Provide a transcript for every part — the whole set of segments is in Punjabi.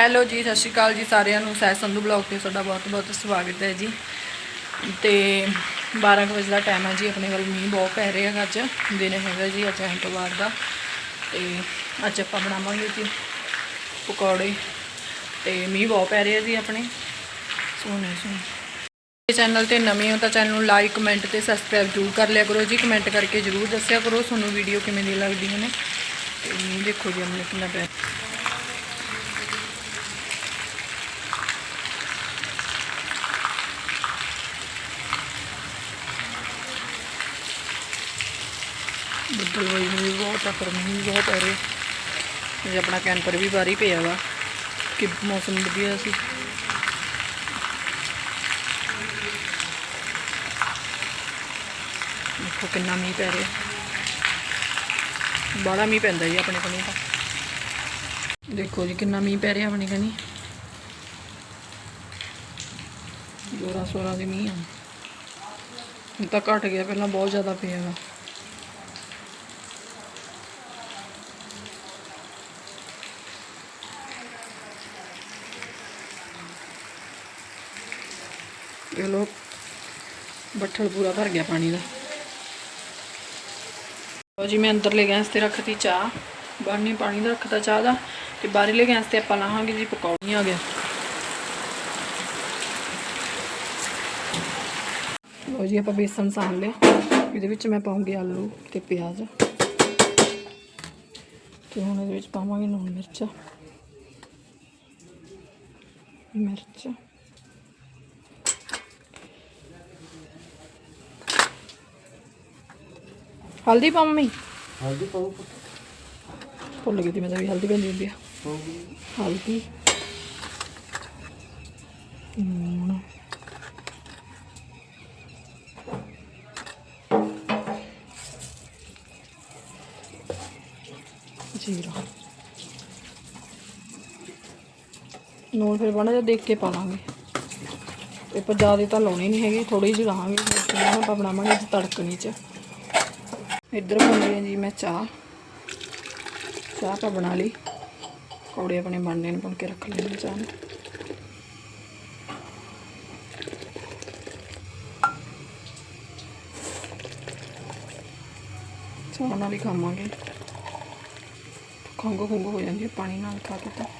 ਹੈਲੋ ਜੀ, ਸਤਿ ਸ਼੍ਰੀ ਅਕਾਲ ਜੀ ਸਾਰਿਆਂ ਨੂੰ। ਸਹਿ ਸੰਧੂ ਬਲੌਗ ਤੇ ਤੁਹਾਡਾ ਬਹੁਤ ਬਹੁਤ ਸਵਾਗਤ ਹੈ ਜੀ। ਤੇ 12 ਕੁ ਵਜੇ ਦਾ ਟਾਈਮ ਹੈ ਜੀ, ਆਪਣੇ ਵੱਲ ਮੀਂਹ ਬਹੁਤ ਪੈ ਰਿਹਾ ਹੈਗਾ ਅੱਜ। ਦਿਨ ਹੈਗਾ ਜੀ ਅੱਜ ਐਤਵਾਰ ਦਾ। ਤੇ ਅੱਜ ਆਪਾਂ ਬਣਾਵਾਂਗੇ ਜੀ ਪਕੌੜੇ। ਤੇ ਮੀਂਹ ਬਹੁਤ ਪੈ ਰਿਹਾ ਜੀ ਆਪਣੇ। ਸੋਹਣੇ ਸੋਹਣੇ। ਚੈਨਲ ਤੇ ਨਵੇਂ ਹੋ ਤਾਂ ਚੈਨਲ ਨੂੰ ਲਾਈਕ ਕਮੈਂਟ ਤੇ ਸਬਸਕ੍ਰਾਈਬ ਜ਼ਰੂਰ ਕਰ ਲਿਆ ਕਰੋ ਜੀ। ਕਮੈਂਟ ਕਰਕੇ ਜ਼ਰੂਰ ਦੱਸਿਆ ਕਰੋ, ਤੁਹਾਨੂੰ ਵੀਡੀਓ ਕਿਵੇਂ ਦੀ ਲੱਗਦੀਆਂ ਨੇ। ਤੇ ਮੀਂਹ ਦੇਖੋ ਜੀ, ਆਪਣੇ ਕਿੰਨਾ ਪਿਆ ਬੱਦਲ ਨੂੰ ਵੀ ਬਹੁਤ ਆ ਪਰ ਵੀ ਬਹੁਤ ਆ ਰਿਹਾ ਤੇ ਆਪਣਾ ਕੈਂਪਰ ਵੀ ਬਾਹਰ ਹੀ ਪਿਆ ਵਾ, ਕਿ ਮੌਸਮ ਵਧੀਆ ਸੀ। ਦੇਖੋ ਕਿੰਨਾ ਮੀਂਹ ਪੈ ਰਿਹਾ। ਬੜਾ ਮੀਂਹ ਪੈਂਦਾ ਜੀ ਆਪਣੇ ਕਨੀ ਤਾਂ। ਦੇਖੋ ਜੀ ਕਿੰਨਾ ਮੀਂਹ ਪੈ ਰਿਹਾ ਆਪਣੇ ਕਨੀ ਜੋਰਾਂ ਸੋਰਾਂ ਦੇ ਮੀਂਹ ਆ। ਤਾਂ ਘਟ ਗਿਆ, ਪਹਿਲਾਂ ਬਹੁਤ ਜ਼ਿਆਦਾ ਪਿਆ ਵਾ। ਇਹ ਲੋ ਬੱਠਲ ਪੂਰਾ ਭਰ ਗਿਆ ਪਾਣੀ ਦਾ। ਲਓ ਜੀ, ਮੈਂ ਅੰਦਰਲੇ ਗੈਸ ਤੇ ਰੱਖਤੀ ਚਾਹ। ਬਾਹਰਨੇ ਪਾਣੀ ਦਾ ਰੱਖਤਾ ਚਾਹ ਦਾ ਤੇ ਬਾਹਰਲੇ ਗੈਸ ਤੇ ਆਪਾਂ ਲਾਹਾਂਗੇ ਜੀ ਪਕੌੜੀਆਂ ਆ ਗਿਆ ਲਓ ਜੀ, ਆਪਾਂ ਬੇਸਨ ਸਾਨ ਲਿਆ ਇਹਦੇ ਵਿੱਚ ਮੈਂ ਪਾਉਂਗੀ ਆਲੂ ਤੇ ਪਿਆਜ਼। ਤੇ ਹੁਣ ਇਹਦੇ ਵਿੱਚ ਪਾਵਾਂਗੇ ਲੂਣ ਮਿਰਚ। ਮਿਰਚ। ਹਲਦੀ ਪਾਵਾਂ ਮੈਂ ਹਲਦੀ ਪਾਉ ਭੁੱਲ ਗਈ ਤੀ ਮੈਂ ਤਾਂ ਵੀ ਹਲਦੀ ਪੈਂਦੀ ਹੁੰਦੀ ਆ। ਹਲਦੀ। ਜੀਰਾ ਨੂਣ ਫਿਰ ਬਣਾ ਜਾ ਦੇਖ ਕੇ ਪਾ ਲਾਂਗੇ। ਤੇ ਪਰ ਜ਼ਿਆਦਾ ਤਾਂ ਲਾਉਣੀ ਨਹੀਂ ਹੈਗੀ ਥੋੜੀ ਜਿਹੀ ਲਾਵਾਂਗੇ। ਆਪਾਂ ਬਣਾਵਾਂਗੇ ਤੜਕਣੀ ਚ ਇੱਧਰ ਬਣ ਹਾਂ ਜੀ ਮੈਂ ਚਾਹ। ਚਾਹ ਤਾਂ ਬਣਾ ਲਈ। ਕੌੜੇ ਆਪਣੇ ਬਣਨੇ ਨੂੰ ਬਣ ਕੇ ਰੱਖ ਲੈਣੇ ਚਾਹ ਨੂੰ। ਚਾਹ ਨਾਲ ਹੀ ਖਾਵਾਂਗੇ। ਖੰਗ ਖੰਗ ਹੋ ਜਾਂਦੀ ਹੈ ਪਾਣੀ ਨਾਲ ਖਾ ਕੇ ਤਾਂ।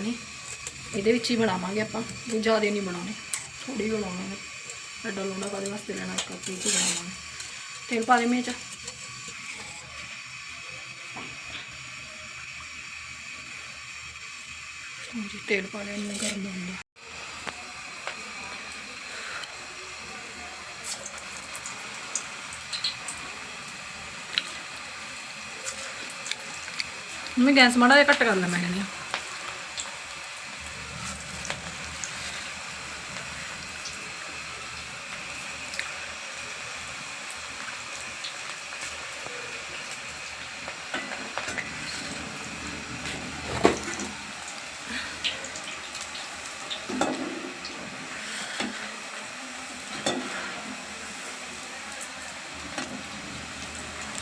ਆਪਾਂ ਇਹਦੇ ਵਿੱਚ ਹੀ ਬਣਾਵਾਂਗੇ ਆਪਾਂ। ਜ਼ਿਆਦਾ ਨਹੀਂ ਬਣਾਉਣੇ। ਥੋੜੀ ਬਣਾਉਣੇ ਐਡਾ ਲੋਣਾ ਕਾਦੇ ਵਾਸਤੇ ਲੈਣਾ? ਇੱਕ ਕੱਪ ਵਿੱਚ ਬਣਾਵਾਂਗੇ। ਤੇਲ ਪਾ ਦੇ ਮੇਚ ਹਾਂਜੀ ਤੇਲ ਪਾ ਲਿਆ। ਇਹਨੂੰ ਗਰਮ ਹੁੰਦਾ ਮੈਂ ਗੈਸ ਮਾੜਾ ਜਿਹਾ ਘੱਟ ਕਰ ਲਾਂ ਮੈਂ ਕਹਿੰਦੀ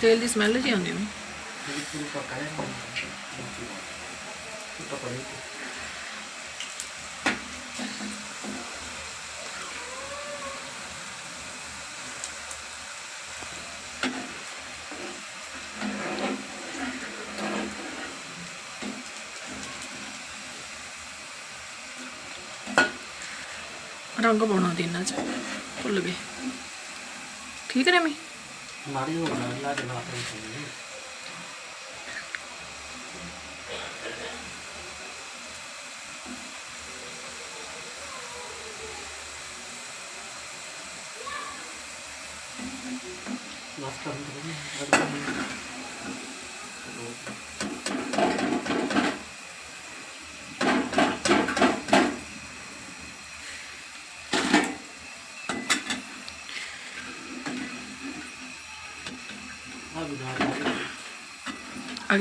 ਤੇਲ ਦੀ ਸਮੈਲ ਜੀ ਆਉਂਦੀ ਮੈਨੂੰ ਰੰਗ ਪਾਉਣਾ ਤੇ ਇਹਨਾਂ ਚ ਭੁੱਲ ਗਏ ਠੀਕ ਹੈ ਮੈਂ ਲਾ ਦੇ ਲਾ ਕੇ ਨਾਸਤਾ ਹੁੰਦਾ ਆ ਵੀ ਨਾਲ ਆ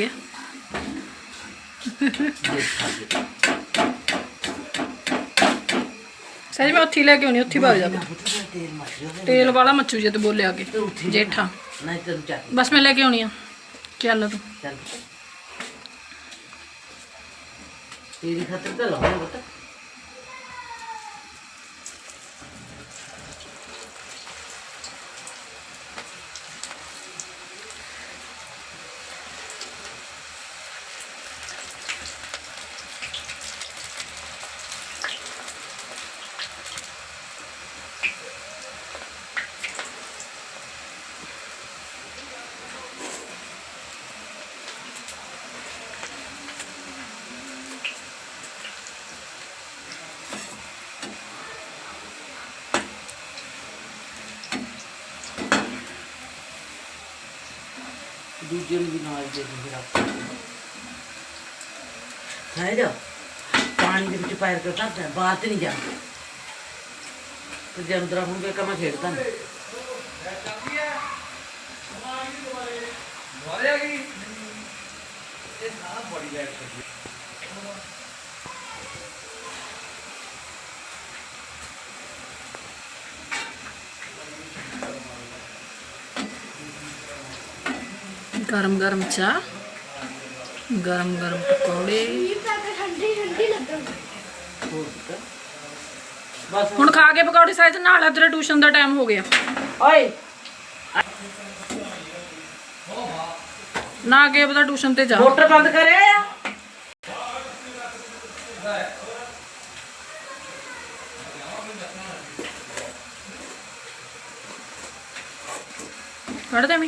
ਮੈਂ ਉੱਥੇ ਹੀ ਲੈ ਕੇ ਆਉਣੀ ਉੱਥੇ ਹੀ ਭੱਜ ਜਾ ਤੇਲ ਵਾਲਾ ਮੱਛੂ ਜੇ ਤੇ ਬੋਲਿਆ ਕੇ, ਜੇਠਾ। ਨਹੀਂ ਤੈਨੂੰ ਚੱਕ ਬਸ ਮੈਂ ਲੈ ਕੇ ਆਉਣੀ ਆ। ਚੱਲ ਤੂੰ। ਚੱਲ ਤੇਰੀ ਖਾਤਰ ਤਾਂ ਲਾਉਣਾ ਪੁੱਤ। ਦੂਜੇ ਨੂੰ ਵੀ ਨਾਲ ਦੇ ਦੇ ਰੱਖ ਹੈ ਜਾ। ਪਾਣੀ ਦੇ ਵਿੱਚ ਪੈਰ ਕੇ ਤੇ ਨਹੀਂ ਜਾਂਦਾ ਤੇ ਜੇ ਅੰਦਰ ਹੁਣ ਕੇ ਕਮਾ ਖੇਡਦਾ ਨਹੀਂ। ਗਰਮ ਗਰਮ ਚਾਹ ਗਰਮ ਗਰਮ ਪਕੌੜੇ। ਹੁਣ ਖਾ ਕੇ ਪਕੌੜੇ ਸਹਿਜ ਨਾਲ ਆ, ਤੇਰੇ ਟਿਊਸ਼ਨ ਦਾ ਟਾਈਮ ਹੋ ਗਿਆ। ਓਏ। ਨਾ ਕੇ ਪਤਾ ਟਿਊਸ਼ਨ ਤੇ ਜਾ। ਮੋਟਰ ਬੰਦ ਕਰਿਆ ਆ? ਕੱਢ ਦੇ ਮੈਂ।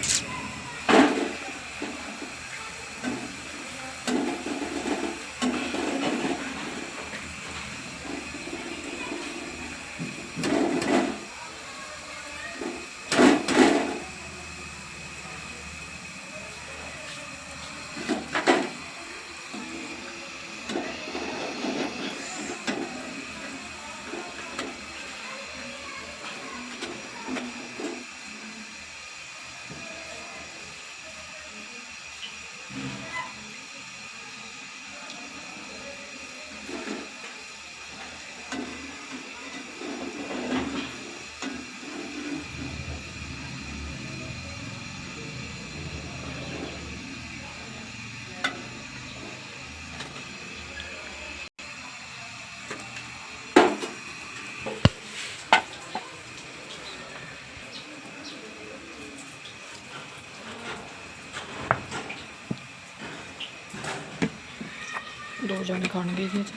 ਦੋ ਜਣੇ ਖਾਣਗੇ ਜੀ ਅੱਜ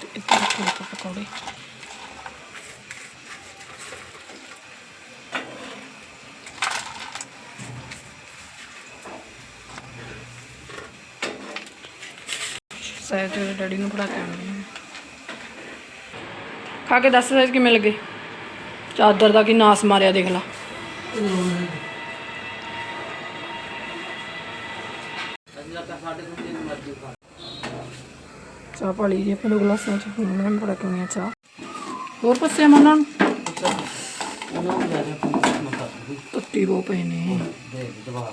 ਤੇ ਇੱਧਰ ਰੱਖੋ ਪਕੌੜੇ। ਸਹਿਜ ਡੈਡੀ ਨੂੰ ਪੜਾ ਕੇ ਆਉਣੀ ਖਾ ਕੇ ਦੱਸ ਸਹਿਜ ਕਿਵੇਂ ਲੱਗੇ ਚਾਦਰ ਦਾ ਕੀ ਨਾਸ ਮਾਰਿਆ ਦੇਖ ਲਾ। ਚਾਹ ਪਾ ਲਈ ਜੀ ਦੋ ਗਲਾਸਾਂ ਚ ਹੁਣ ਮੈਂ ਪੜਾ ਕੇ ਆਉਣੀ ਆ ਚਾਹ। ਹੋਰ ਪੁੱਛਿਆ ਮੈਂ ਉਹਨਾਂ ਨੂੰ? ਜਾ ਤੱਤੀ ਬਹੁ ਪਏ ਨੇ। ਦੇ ਦਵਾ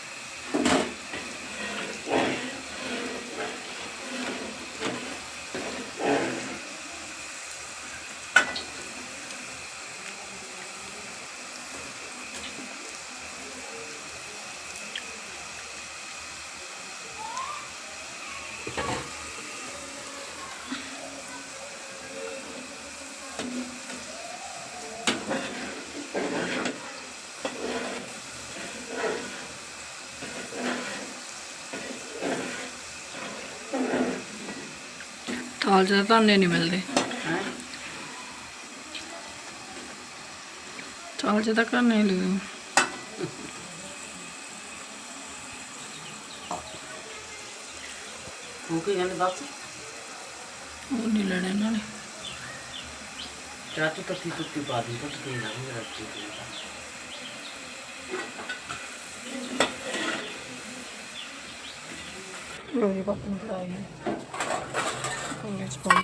ਰੱਖ ਦੇ ਕਿਉਂ ਕਿ ਪਕਾਉਣੇ ਨੂੰ ਕਿੱਥੇ ਦੀ ਥਾਲ 'ਚ ਤਾਂ ਧਾਨੇ ਨਹੀਂ ਮਿਲਦੇ। ਹੈ ਥਾਲ 'ਚ ਤਾਂ ਘਰ ਨਹੀਂ ਲਿਓ। ਤੂੰ ਕੀ ਕਹਿੰਦੇ ਦੱਸ? ਉਹ ਨਹੀਂ ਲੈਣੇ ਇਹਨਾਂ ਨੇ। ਚਾਚੂ ਤੱਤੀ ਤੁੱਤੀ ਪਾ ਦੀ ਤਾਂ ਕੀ ਨਾ ਮੇਰਾ ਕੀ ਲੋਰੀ ਪਾਪਾ ਨੂੰ ਫੜਾਈ ਕੋਲੇ ਸਪੌਂਜ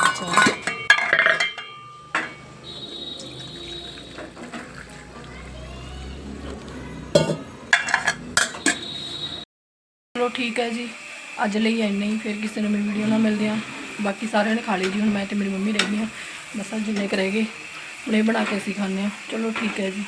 ਚਲੋ ਠੀਕ ਹੈ ਜੀ। ਅੱਜ ਲਈ ਇੰਨਾ ਹੀ, ਫਿਰ ਕਿਸੇ ਨਵੀਂ ਵੀਡੀਓ ਨਾਲ ਮਿਲਦੇ ਹਾਂ। ਬਾਕੀ ਸਾਰਿਆਂ ਨੇ ਖਾ ਲਈ ਜੀ, ਹੁਣ ਮੈਂ ਤੇ ਮੇਰੀ ਮੰਮੀ ਰਹਿ ਗਈਆਂ। ਬਸ ਜਿੰਨੇ ਕੁ ਰਹਿ ਗਏ, ਹੁਣ ਇਹ ਬਣਾ ਕੇ ਅਸੀਂ ਖਾਂਦੇ ਹਾਂ। ਚਲੋ ਠੀਕ ਹੈ ਜੀ।